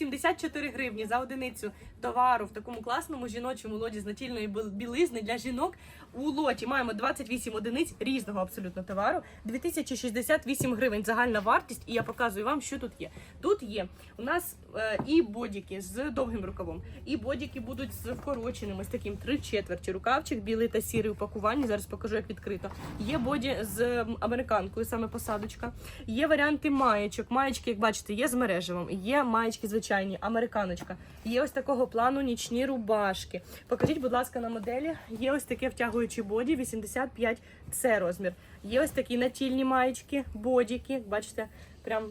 74 гривні за одиницю товару в такому класному жіночому лоді з натільної білизни для жінок. У лоті маємо 28 одиниць різного абсолютно товару. 2068 гривень загальна вартість. І я показую вам, що тут є. Тут є у нас е, і бодіки з довгим рукавом, і бодіки будуть з вкороченим, ось таким три четверті рукавчик, білий та сірий упакування. Зараз покажу, як відкрито. Є боді з американкою, саме посадочка. Є варіанти маєчок. Маєчки, як бачите, є з мережевим, є маєчки звичайні, американочка. Є ось такого плану нічні рубашки. Покажіть, будь ласка, на моделі. Є ось таке втягуючі боді, 85 це розмір. Є ось такі натільні маєчки, бодіки. Бачите, прям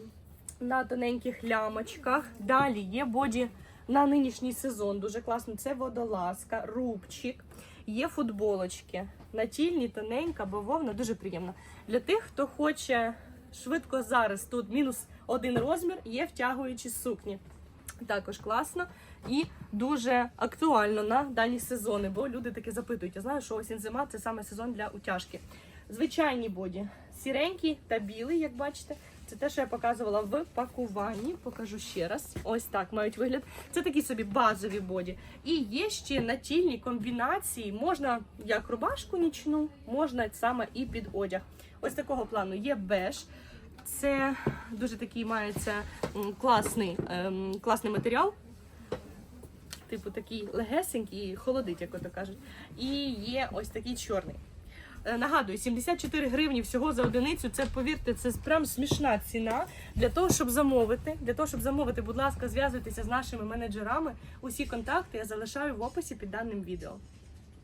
на тоненьких лямочках. Далі є боді на нинішній сезон. Дуже класно. Це водолазка, рубчик. Є футболочки. Натільні, тоненька, бавовна, дуже приємно. Для тих, хто хоче швидко зараз тут мінус один розмір, є втягуючі сукні. Також класно і дуже актуально на дані сезони, бо люди таки запитують. Я знаю, що осінь зима це саме сезон для утяжки. Звичайні боді сіренький та білий, як бачите. Це те, що я показувала в пакуванні. Покажу ще раз. Ось так мають вигляд. Це такі собі базові боді. І є ще натільні комбінації. Можна як рубашку нічну, можна саме і під одяг. Ось такого плану є беж. Це дуже такий мається класний, ем, класний матеріал. Типу такий легесенький, холодить, як ото кажуть. І є ось такий чорний. Е, Нагадую, 74 гривні всього за одиницю. Це повірте, це прям смішна ціна. Для того, щоб замовити, для того, щоб замовити, будь ласка, зв'язуйтеся з нашими менеджерами. Усі контакти я залишаю в описі під даним відео.